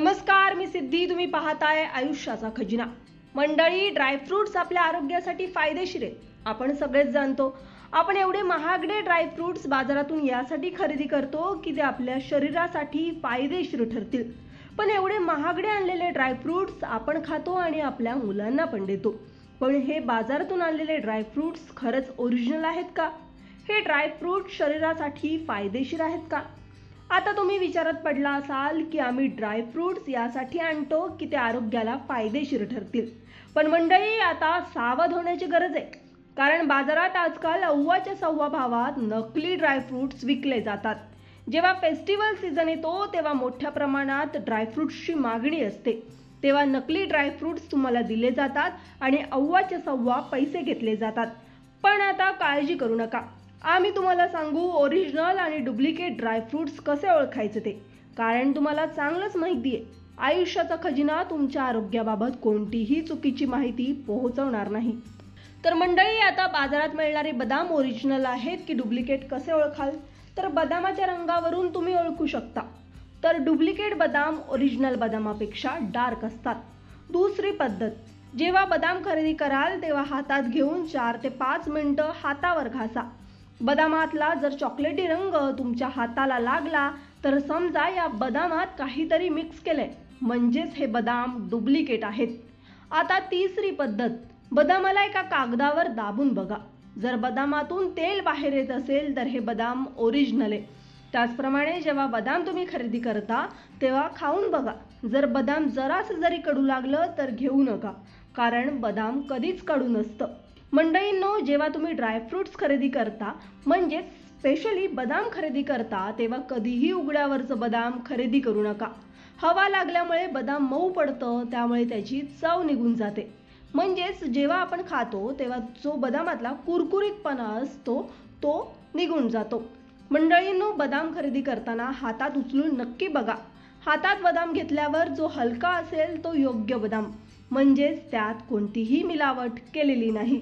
नमस्कार मी सिद्धी. तुम्ही पाहताय आयुष्याचा खजिना. मंडळी ड्रायफ्रुट्स आपल्या आरोग्यासाठी फायदेशीर आहेत. आपण सगळेच जाणतो. आपण एवढे महागडे ड्रायफ्रुट्स बाजारातून यासाठी खरेदी करतो की ते आपल्या शरीरासाठी फायदेशीर ठरतील. पण एवढे महागडे आणलेले ड्रायफ्रुट्स आपण खातो आणि आपल्या मुलांना पण देतो. पण हे बाजारातून आणलेले ड्रायफ्रुट्स खरंच ओरिजिनल आहेत का? हे ड्रायफ्रूट शरीरासाठी फायदेशीर आहेत का? आता तुम्ही विचारात पडला असाल की आम्ही ड्रायफ्रुट्स यासाठी आणतो की ते आरोग्याला फायदेशीर ठरतील. पण मंडळी आता सावध होण्याची गरज आहे. कारण बाजारात आजकाल अव्वाच्या सव्वा भावात नकली ड्रायफ्रुट्स विकले जातात. जेव्हा फेस्टिवल सीझन येतो तेव्हा मोठ्या प्रमाणात ड्रायफ्रुट्सची मागणी असते. तेव्हा नकली ड्रायफ्रुट्स तुम्हाला दिले जातात आणि अव्वाच्या सव्वा पैसे घेतले जातात. पण आता काळजी करू नका. आम्ही तुम्हाला सांगू ओरिजिनल आणि डुप्लिकेट ड्रायफ्रुट्स कसे ओळखायचे ते. कारण तुम्हाला चांगलंच माहिती आहे. आयुष्याचा खजिना तुमच्या आरोग्याबाबत कोणतीही चुकीची माहिती पोहोचवणार नाही. तर मंडळी आता बाजारात मिळणारे बदाम ओरिजिनल आहेत की डुप्लिकेट कसे ओळखाल? तर बदामाच्या रंगावरून तुम्ही ओळखू शकता. तर डुप्लिकेट बदाम ओरिजिनल बदामापेक्षा डार्क असतात. दुसरी पद्धत जेव्हा बदाम खरेदी कराल तेव्हा हातात घेऊन चार ते पाच मिनटं हातावर घासा. बदामातला जर चॉकलेटी रंग तुमच्या हाताला लागला तर समजा या बदामात काहीतरी मिक्स केलंय. म्हणजेच हे बदाम डुप्लिकेट आहेत. आता तिसरी पद्धत बदामाला एका कागदावर दाबून बघा. जर बदामातून तेल बाहेर येत असेल तर हे बदाम ओरिजिनल आहे. त्याचप्रमाणे जेव्हा बदाम तुम्ही खरेदी करता तेव्हा खाऊन बघा. जर बदाम जरासं जरी कडू लागलं तर घेऊ नका. कारण बदाम कधीच कडू नसतं. मंडळींनो जेव्हा तुम्ही ड्रायफ्रुट्स खरेदी करता म्हणजेच स्पेशली बदाम खरेदी करता तेव्हा कधीही उघड्यावरचं बदाम खरेदी करू नका. हवा लागल्यामुळे बदाम मऊ पडतं त्यामुळे त्याची चव निघून जाते. म्हणजेच जेव्हा आपण खातो तेव्हा जो बदामातला कुरकुरीतपणा असतो तो निघून जातो. मंडळींनो बदाम खरेदी करताना हातात उचलून नक्की बघा. हातात बदाम घेतल्यावर जो हलका असेल तो योग्य बदाम. म्हणजेच त्यात कोणतीही मिलावट केलेली नाही.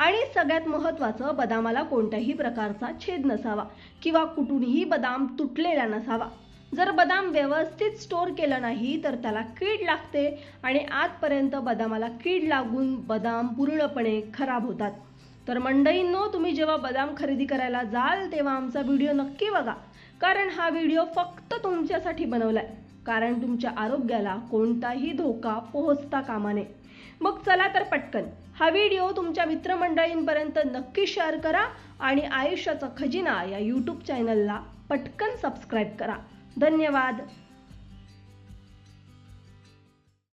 आणि सगळ्यात महत्त्वाचं बदामाला कोणत्याही प्रकारचा छेद नसावा किंवा कुठूनही बदाम तुटलेला नसावा. जर बदाम व्यवस्थित स्टोअर केलं नाही तर त्याला कीड लागते आणि आजपर्यंत बदामाला कीड लागून बदाम पूर्णपणे खराब होतात. तर मंडईंनो तुम्ही जेव्हा बदाम खरेदी करायला जाल तेव्हा आमचा व्हिडिओ नक्की बघा. कारण हा व्हिडिओ फक्त तुमच्यासाठी बनवला आहे कारण तुमच्या आरोग्याला कोणताही धोका पोहोचता कामा नये. मग चला तर पटकन. हा व्हिडिओ तुमच्या मित्रमंडळींपर्यंत नक्की शेअर करा आणि आयुष्याचा खजिना या यूट्यूब चॅनलला पटकन सबस्क्राईब करा. धन्यवाद.